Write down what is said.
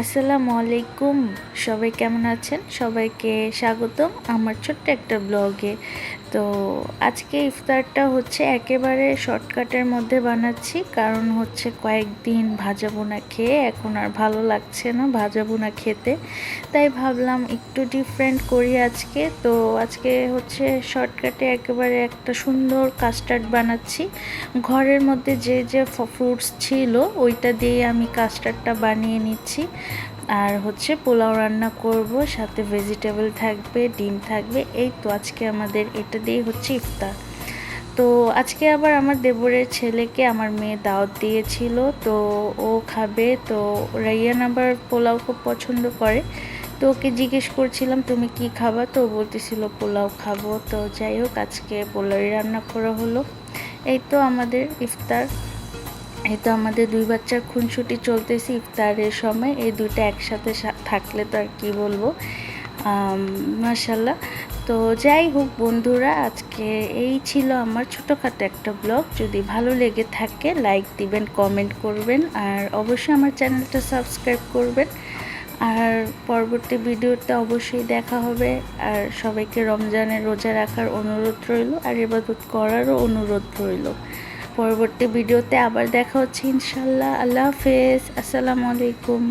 আসসালামু আলাইকুম। সবাই কেমন আছেন? সবাইকে স্বাগতম আমার ছোট্ট একটা ব্লগে। তো আজকে ইফতারটা হচ্ছে একেবারে শর্টকাটের মধ্যে বানাচ্ছি, কারণ হচ্ছে কয়েকদিন ভাজা বোনা খেয়ে এখন আর ভালো লাগছে না ভাজা বোনা খেতে। তাই ভাবলাম একটু ডিফারেন্ট করি আজকে। তো আজকে হচ্ছে শর্টকাটে একেবারে একটা সুন্দর কাস্টার্ড বানাচ্ছি। ঘরের মধ্যে যে যে ফ্রুটস ছিল, ওইটা দিয়ে আমি কাস্টার্ডটা বানিয়ে নিচ্ছি। আর হচ্ছে পোলাও রান্না করব, সাথে ভেজিটেবল থাকবে, ডিম থাকবে। এই তো আজকে আমাদের এটা দিয়ে হচ্ছে ইফতার। তো আজকে আবার আমার দেবরের ছেলেকে আমার মেয়ে দাওয়াত দিয়েছিল, তো ও খাবে। তো রাইয়ান আবার পোলাও খুব পছন্দ করে। তো ওকে জিজ্ঞেস করছিলাম, তুমি কি খাবা? তো বলতেছিল, পোলাও খাব। তো যাই হোক, আজকে পোলাওই রান্না করা হলো। এই তো আমাদের ইফতার। এই তো আমাদের দুই বাচ্চার খুনসুটি চলতেছে ইফতারের সময়। এই দুইটা একসাথে থাকলে তো আর কি বলব? মাসাল্লাহ তো যাই হোক বন্ধুরা, আজকে এই ছিল আমার ছোটোখাটো একটা ব্লগ। যদি ভালো লেগে থাকে, লাইক দিবেন, কমেন্ট করবেন, আর অবশ্যই আমার চ্যানেলটা সাবস্ক্রাইব করবেন। আর পরবর্তী ভিডিওতে অবশ্যই দেখা হবে। আর সবাইকে রমজানের রোজা রাখার অনুরোধ রইল, আর ইবাদত করারও অনুরোধ রইল। পরবর্তী ভিডিওতে আবার দেখা হচ্ছে ইনশাল্লাহ। আল্লাহ হাফেজ। আসসালামু আলাইকুম।